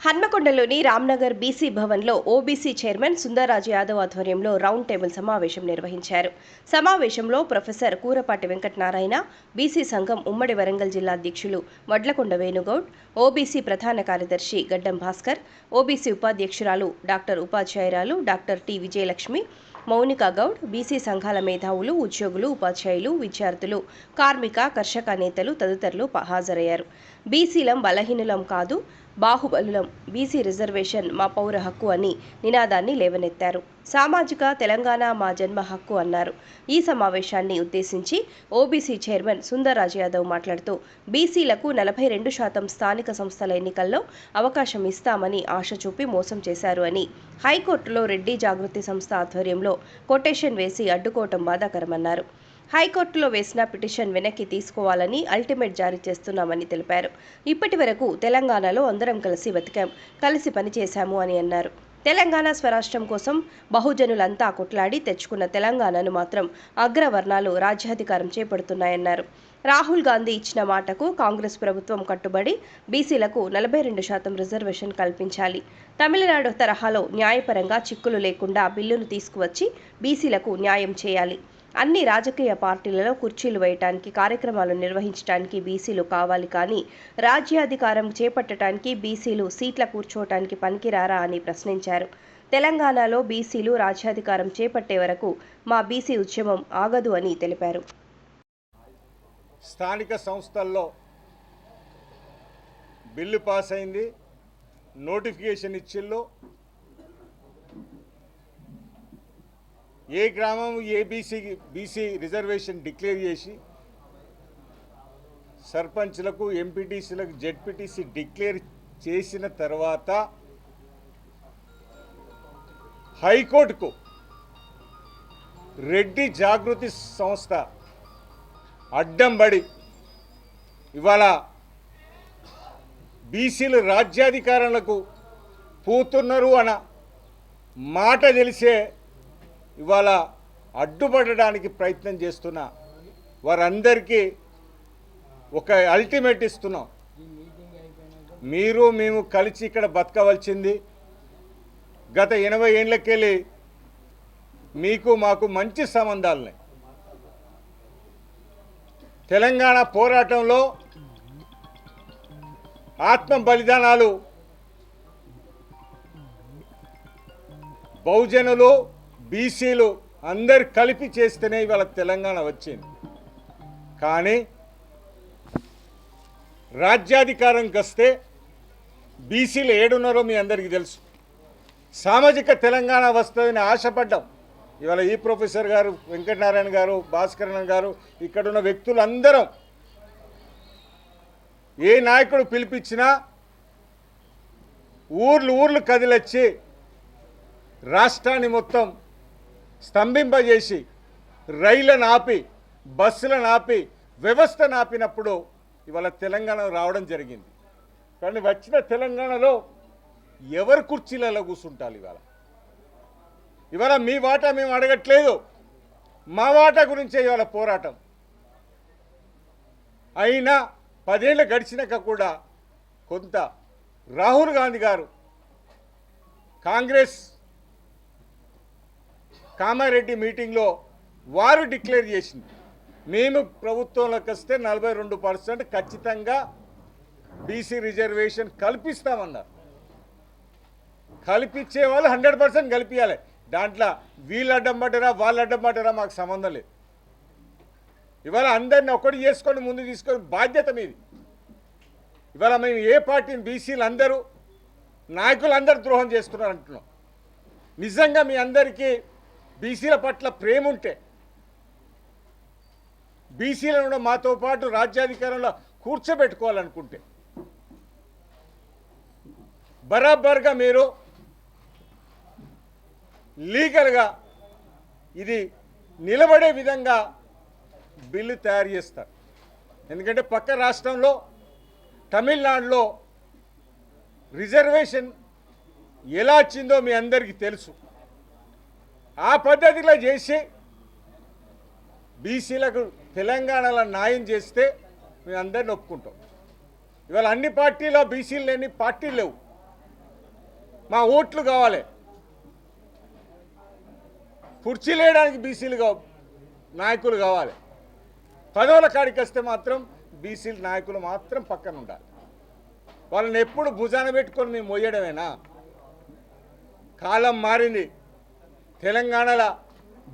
హన్మకొండలోని Ramnagar BC భవన్లో OBC chairman Sundararaju Yadav ఆధ్వర్యంలో round table సమావేశం నిర్వహించారు. సమావేశంలో ప్రొఫెసర్ కూరపాటి వెంకటనారాయణ బీసీ సంఘం ఉమ్మడి వరంగల్ జిల్లా అధ్యక్షులు వడ్లకొండ వేణుగౌడ్ ఓబీసీ ప్రధాన కార్యదర్శి గడ్డం భాస్కర్ ఓబీసీ ఉపాధ్యక్షురాలు డాక్టర్ ఉపాధ్యాయురాలు doctor T Vijayalakshmi Mounika Goud BC సంఘాల మేధావులు ఉద్యోగులు ఉపాధ్యాయులు విద్యార్థులు కార్మిక కర్షక నేతలు తదితరులు ప- హాజరయ్యారు. బీసీలం బలహీనులం కాదు బాహుబలులం బీసీ రిజర్వేషన్ మా పౌర హక్కు అని నినాదాన్ని లేవనెత్తారు. సామాజిక తెలంగాణ మా జన్మ హక్కు అన్నారు. ఈ సమావేశాన్ని ఉద్దేశించి ఓబీసీ చైర్మన్ సుందర్రాజ్ యాదవ్ మాట్లాడుతూ బీసీలకు నలభై రెండు శాతం స్థానిక సంస్థల ఎన్నికల్లో అవకాశం ఇస్తామని ఆశ చూపి మోసం చేశారు అని హైకోర్టులో రెడ్డి జాగృతి సంస్థ ఆధ్వర్యంలో కొటేషన్ వేసి అడ్డుకోవటం బాధాకరమన్నారు. హైకోర్టులో వేసిన పిటిషన్ వెనక్కి తీసుకోవాలని అల్టిమేట్ జారీ చేస్తున్నామని తెలిపారు. ఇప్పటి వరకు తెలంగాణలో అందరం కలిసి బతికాం కలిసి పనిచేశాము అని అన్నారు. తెలంగాణ స్వరాష్ట్రం కోసం బహుజనులంతా కొట్లాడి తెచ్చుకున్న తెలంగాణను మాత్రం అగ్రవర్ణాలు రాజ్యాధికారం చేపడుతున్నాయన్నారు. రాహుల్ గాంధీ ఇచ్చిన మాటకు కాంగ్రెస్ ప్రభుత్వం కట్టుబడి బీసీలకు నలభై రెండు శాతం రిజర్వేషన్ కల్పించాలి. తమిళనాడు తరహాలో న్యాయపరంగా చిక్కులు లేకుండా బిల్లును తీసుకువచ్చి బీసీలకు న్యాయం చేయాలి. అన్ని రాజకీయ పార్టీలలో కుర్చీలు వేయటానికి కార్యక్రమాలు నిర్వహించడానికి బీసీలు కావాలి కానీ రాజ్యాధికారం చేపట్టడానికి బీసీలు సీట్ల కూర్చోవటానికి పనికిరారా అని ప్రశ్నించారు. తెలంగాణలో బీసీలు రాజ్యాధికారం చేపట్టే వరకు మా బీసీ ఉద్యమం ఆగదు అని తెలిపారు. స్థానిక సంస్థల్లో బిల్లు పాస్ అయింది నోటిఫికేషన్ ఇచ్చిల్లో ఏ గ్రామం ABC BC BC reservation declare చేసి సర్పంచ్లకు ఎంపీటీసీలకు జెడ్పీటీసీ డిక్లేర్ చేసిన తర్వాత హైకోర్టుకు రెడ్డి జాగృతి సంస్థ అడ్డం పడి ఇవాళ బీసీలు రాజ్యాధికారులకు పోతున్నారు అన్న మాట తెలిసే ఇవాళ అడ్డుపడడానికి ప్రయత్నం చేస్తున్న వారందరికీ ఒక అల్టిమేట్ ఇస్తున్నాం. మీరు మేము కలిసి ఇక్కడ బతకవలసింది గత ఎనభై ఏళ్ళకెళ్ళి మీకు మాకు మంచి సంబంధాలున్నాయి. తెలంగాణ పోరాటంలో ఆత్మ బలిదానాలు బహుజనులు బీసీలు అందరు కలిపి చేస్తేనే ఇవాళ తెలంగాణ వచ్చింది. కానీ రాజ్యాధికారంకి వస్తే బీసీలు ఏడున్నారో మీ అందరికీ తెలుసు. సామాజిక తెలంగాణ వస్తుందని ఆశపడ్డాం. ఇవాళ ఈ ప్రొఫెసర్ గారు వెంకటనారాయణ గారు భాస్కరణ గారు ఇక్కడున్న వ్యక్తులందరం ఏ నాయకుడు పిలిపించినా ఊర్లు ఊర్లు కదిలొచ్చి రాష్ట్రాన్ని మొత్తం స్తంభింపజేసి రైళ్ళను ఆపి బస్సులను ఆపి వ్యవస్థను ఆపినప్పుడు ఇవాళ తెలంగాణ రావడం జరిగింది. కానీ వచ్చిన తెలంగాణలో ఎవరు కుర్చీలలో కూర్చుంటారు ఇవాళ? ఇవాళ మీ వాటా మేము అడగట్లేదు. మా వాటా గురించే ఇవాళ పోరాటం. అయినా పదేళ్ళు గడిచినాక కూడా కొంత రాహుల్ గాంధీ గారు కాంగ్రెస్ కామారెడ్డి మీటింగ్లో వారు డిక్లేర్ చేసింది. మేము ప్రభుత్వంలోకి వస్తే నలభై రెండు పర్సెంట్ ఖచ్చితంగా బీసీ రిజర్వేషన్ కల్పిస్తామన్నారు. కల్పించే వాళ్ళు హండ్రెడ్ పర్సెంట్ కల్పించాలి దాంట్లో వీళ్ళు అడ్డం పడ్డారా వాళ్ళు అడ్డం పడ్డారా మాకు సంబంధం లేదు. ఇవాళ అందరిని ఒకటి చేసుకొని ముందు తీసుకొని బాధ్యత మీది. ఇవాళ మేము ఏ పార్టీని బీసీలు అందరూ నాయకులు అందరూ ద్రోహం చేస్తున్నారు అంటున్నాం. నిజంగా మీ అందరికీ బీసీల పట్ల ప్రేమ ఉంటే బీసీలను కూడా మాతో పాటు రాజ్యాధికారంలో కూర్చోబెట్టుకోవాలనుకుంటే బరాబర్గా మీరు లీగల్గా ఇది నిలబడే విధంగా బిల్లు తయారు చేస్తారు. ఎందుకంటే పక్క రాష్ట్రంలో తమిళనాడులో రిజర్వేషన్ ఎలా వచ్చిందో మీ అందరికీ తెలుసు. ఆ పద్ధతిలో చేసి బీసీలకు తెలంగాణలో న్యాయం చేస్తే మేము అందరిని ఒప్పుకుంటాం. ఇవాళ అన్ని పార్టీలో బీసీలు లేని పార్టీలు లేవు. మా ఓట్లు కావాలి. కుర్చీలు వేయడానికి బీసీలు నాయకులు కావాలి. పదవుల కాడికి వస్తే మాత్రం బీసీలు నాయకులు మాత్రం పక్కన ఉండాలి. వాళ్ళని ఎప్పుడు భుజాన పెట్టుకొని మేము మొయ్యడమేనా? కాలం మారింది. తెలంగాణలో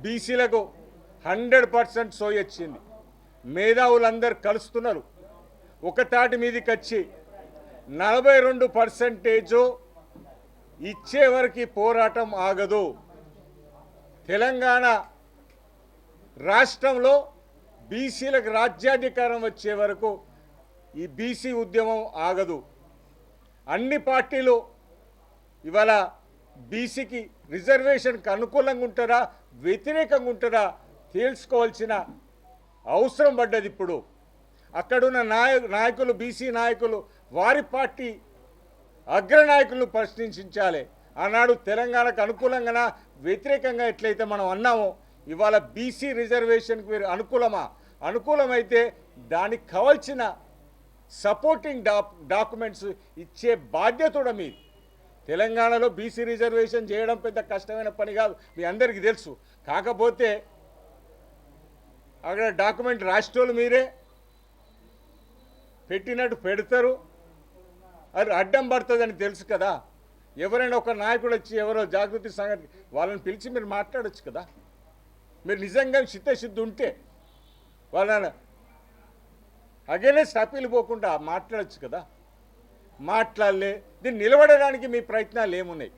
బీసీలకు హండ్రెడ్ పర్సెంట్ సోయొచ్చింది మేధావులందరూ కలుస్తున్నారు. ఒక తాటి మీదకి వచ్చి నలభై రెండు పర్సెంటేజు ఇచ్చేవరకు పోరాటం ఆగదు. తెలంగాణ రాష్ట్రంలో బీసీలకు రాజ్యాధికారం వచ్చే వరకు ఈ బీసీ ఉద్యమం ఆగదు. అన్ని పార్టీలు ఇవాళ బీసీకి రిజర్వేషన్కి అనుకూలంగా ఉంటారా వ్యతిరేకంగా ఉంటారా తేల్చుకోవాల్సిన అవసరం పడ్డది ఇప్పుడు. అక్కడున్న నాయ నాయకులు బీసీ నాయకులు వారి పార్టీ అగ్రనాయకులను ప్రశ్నించాలి. ఆనాడు తెలంగాణకు అనుకూలంగా వ్యతిరేకంగా ఎట్లయితే మనం అన్నామో ఇవాళ బీసీ రిజర్వేషన్కి మీరు అనుకూలమా? అనుకూలమైతే దానికి కావాల్సిన సపోర్టింగ్ డా డాక్యుమెంట్స్ ఇచ్చే బాధ్యత కూడా మీది. తెలంగాణలో బీసీ రిజర్వేషన్ చేయడం పెద్ద కష్టమైన పని కాదు. మీ అందరికీ తెలుసు. కాకపోతే అక్కడ డాక్యుమెంట్ రాసేటోళ్ళు మీరే. పెట్టినట్టు పెడతారు. అది అడ్డం పడుతుందని తెలుసు కదా. ఎవరైనా ఒక నాయకుడు వచ్చి ఎవరో జాగృతి సంగతి వాళ్ళని పిలిచి మీరు మాట్లాడచ్చు కదా. మీరు నిజంగా చిత్తశుద్ధి ఉంటే వాళ్ళ అగేనెస్ట్ అప్పీలు పోకుండా మాట్లాడచ్చు కదా. మాట్లాడలే. దీన్ని నిలబడడానికి మీ ప్రయత్నాలు ఏమున్నాయి?